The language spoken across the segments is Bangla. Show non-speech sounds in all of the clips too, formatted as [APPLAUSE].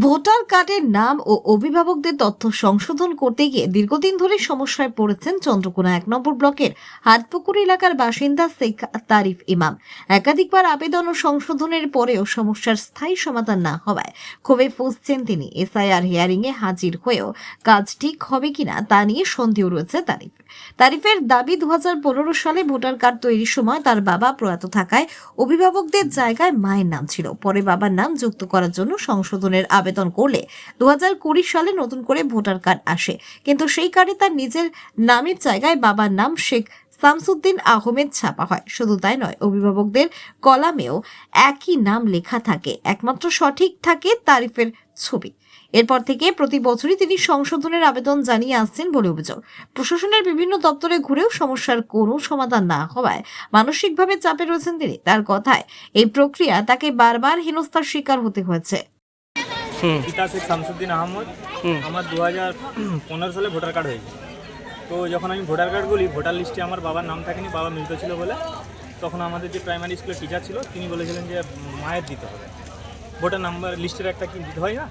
ভোটার কার্ডের নাম ও অভিভাবকদের তথ্য সংশোধন করতে গিয়ে দীর্ঘদিন ধরে সমস্যায় পড়েছেন চন্দ্রকোনা এক নম্বর ব্লকের হাটপুকুর এলাকার বাসিন্দা শেখ তারিফ ইমাম। একাধিকবার আবেদন ও সংশোধনের পরেও সমস্যার স্থায়ী সমাধান না হওয়ায় ক্ষোভে ফুসছেন তিনি। এসআইআর হিয়ারিং এ হাজির হয়েও কাজ ঠিক হবে কিনা তা নিয়ে সন্দেহ রয়েছে তারিফ। তারিফের দাবি দু হাজার পনেরো সালে ভোটার কার্ড তৈরির সময় তার বাবা প্রয়াত থাকায় অভিভাবকদের জায়গায় মায়ের নাম ছিল। পরে বাবার নাম যুক্ত করার জন্য সংশোধনের আবেদন করলে দু হাজার কুড়ি সালে নতুন করে ভোটার কার্ড আসে। কিন্তু সেই কার্ডে তার নিজের নামের জায়গায় বাবার নাম শেখ শামসুদ্দিন আহমেদ ছাপা হয়। শুধু তাই নয়, অভিভাবকদের কলামেও একই নাম লেখা থাকে, একমাত্র সঠিক থাকে তারিফের ছবি। এরপর থেকে প্রতি বছরই তিনি সংশোধনের আবেদন জানিয়ে আসছেন বলে অভিযোগ। প্রশাসনের বিভিন্ন দপ্তরে ঘুরেও সমস্যার কোনো সমাধান না হওয়ায় মানসিকভাবে চাপে রয়েছেন তিনি। তার কথায় এই প্রক্রিয়া তাকে বারবার হেনস্থার শিকার হতে হয়েছে। পিতা শেখ শামসুদ্দিন আহমদ। আমার দু হাজার পনেরো সালে ভোটার কার্ড হয়েছে। তো যখন আমি ভোটার কার্ড বলি ভোটার লিস্টে আমার বাবার নাম থাকেনি বাবা মৃত ছিল বলে তখন আমাদের যে প্রাইমারি স্কুলের টিচার ছিল তিনি বলেছিলেন যে মায়ের দিতে হবে। ভোটার নাম্বার লিস্টের একটা কি দিতে হয় না?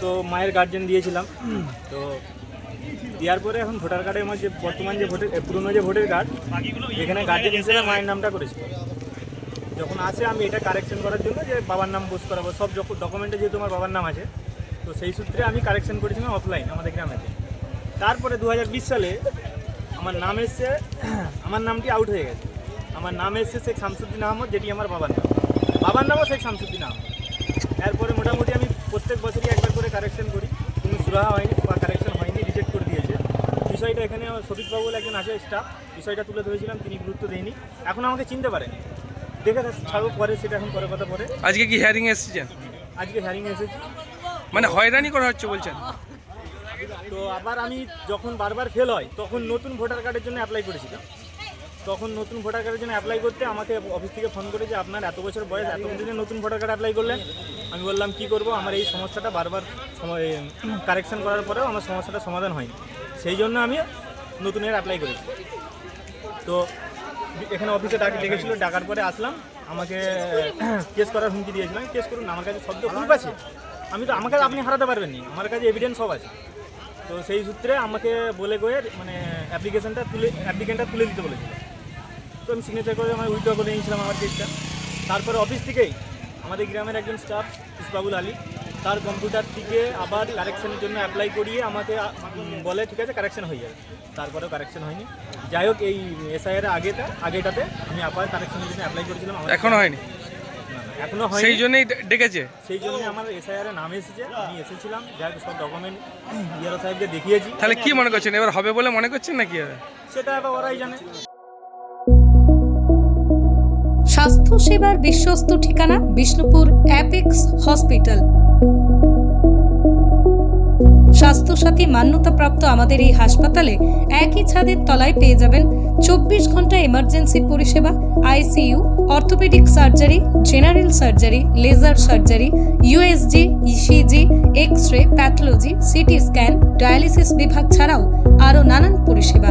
তো মায়ের গার্জেন দিয়েছিলাম। তো দেওয়ার পরে এখন ভোটার কার্ডে আমার যে বর্তমান যে ভোটের পুরনো যে ভোটের কার্ড এখানে গার্জেন হিসেবে মায়ের নামটা করেছিল। যখন আসে আমি এটা কারেকশন করার জন্য যে বাবার নাম বুঝ করাবো। সব যখন ডকুমেন্টে যেহেতু আমার বাবার নাম আছে, তো সেই সূত্রে আমি কারেকশন করেছিলাম অফলাইন আমাদের গ্রামেতে তারপরে দু হাজার বিশ সালে আমার নাম এসছে [CLEARS THROAT] আমার নামটি আউট হয়ে গেছে। আমার নাম এসছে শেখ শামসুদ্দিন আহমদ, যেটি আমার বাবার নাম। বাবার নামও শেখ শামসুদ্দিন আহমদ। এরপরে মোটামুটি আমি প্রত্যেক বছরই একবার করে কারেকশন করি। কোনো সুরাহা হয়নি বা কারেকশন হয়নি রিজেক্ট করে দিয়েছে। বিষয়টা এখানে সবিকবাবু বলে একজন আছে স্টাফ বিষয়টা তুলে ধরেছিলাম, তিনি গুরুত্ব দেয়নি। এখন আমাকে চিনতে পারেনি। দেখে ছাড়বো পরে সেটা এখন পরে কথা পরে। আজকে কি হিয়ারিং এসেছেন? আজকে হ্যারিং এসেছি। মানে হয়রানি করা হচ্ছে বলছেন? তো আবার আমি যখন বারবার ফেল হয় তখন নতুন ভোটার কার্ডের জন্য অ্যাপ্লাই করেছিলাম। তখন নতুন ভোটার কার্ডের জন্য অ্যাপ্লাই করতে আমাকে অফিস থেকে ফোন করে যে আপনার এত বছর বয়স এত দিনে নতুন ভোটার কার্ড অ্যাপ্লাই করলেন। আমি বললাম কি করব? আমার এই সমস্যাটা বারবার কারেকশন করার পরেও আমার সমস্যাটা সমাধান হয়নি। সেই জন্য আমি নতুনের অ্যাপ্লাই করেছি। তো এখানে অফিসে ডাক ডেকেছিল, ডাকার পরে আসলাম। আমাকে, [CLEARS THROAT] কেস করার হুমকি দিয়েছিলাম কেস করুন, আমার কাছে শব্দ প্রুফ আছে। আমি তো আমার কাছে আপনি হারাতে পারবেন নি। আমার কাছে এভিডেন্স সব আছে। তো সেই সূত্রে আমাকে বলে গিয়ে মানে অ্যাপ্লিকেশনটা তুলে অ্যাপ্লিকেন্টটা তুলে দিতে বলেছিল। তো আমি সিগনেচার করে আমি উইথড্র করে নিয়েছিলাম আমার কেসটা তারপরে অফিস থেকেই আমাদের গ্রামের একজন স্টাফ ইসবাবুল আলী তার কম্পিউটার থেকে আবার কারেকশনের জন্য অ্যাপ্লাই করিয়ে আমাকে বলে ঠিক আছে কারেকশন হয়ে যাবে। তারপরেও কারেকশন হয়নি। যাই হোক এই এসআইয়ের আগেটা আগেটাতে আমি আবার কারেকশনের জন্য অ্যাপ্লাই করেছিলাম। আমার- এখনও হয়নি? না, না, এখনও হয়নি। সেই জন্যই ডেকেছে? সেই জন্য আমার এসআইআর নাম এসেছে। আমি এসেছিলাম যাই হোক সব ডকুমেন্ট ইয়ারো সাহেবকে দেখিয়েছি। তাহলে কি মনে করছেন এবার হবে বলে মনে করছেন নাকি হবে সেটা এবার ওরাই জানে। স্বাস্থ্য সেবার বিশ্বস্ত ঠিকানা বিষ্ণুপুর অ্যাপেক্স হসপিটাল স্বাস্থ্যসাথী মান্যতাপ্রাপ্ত আমাদের এই হাসপাতালে একই ছাদের তলায় পেয়ে যাবেন চব্বিশ ঘণ্টা এমার্জেন্সি পরিষেবা ICU orthopaedic surgery general surgery laser surgery USG ECG X ray pathology CT scan dialysis বিভাগ ছাড়াও আরও নানান পরিষেবা।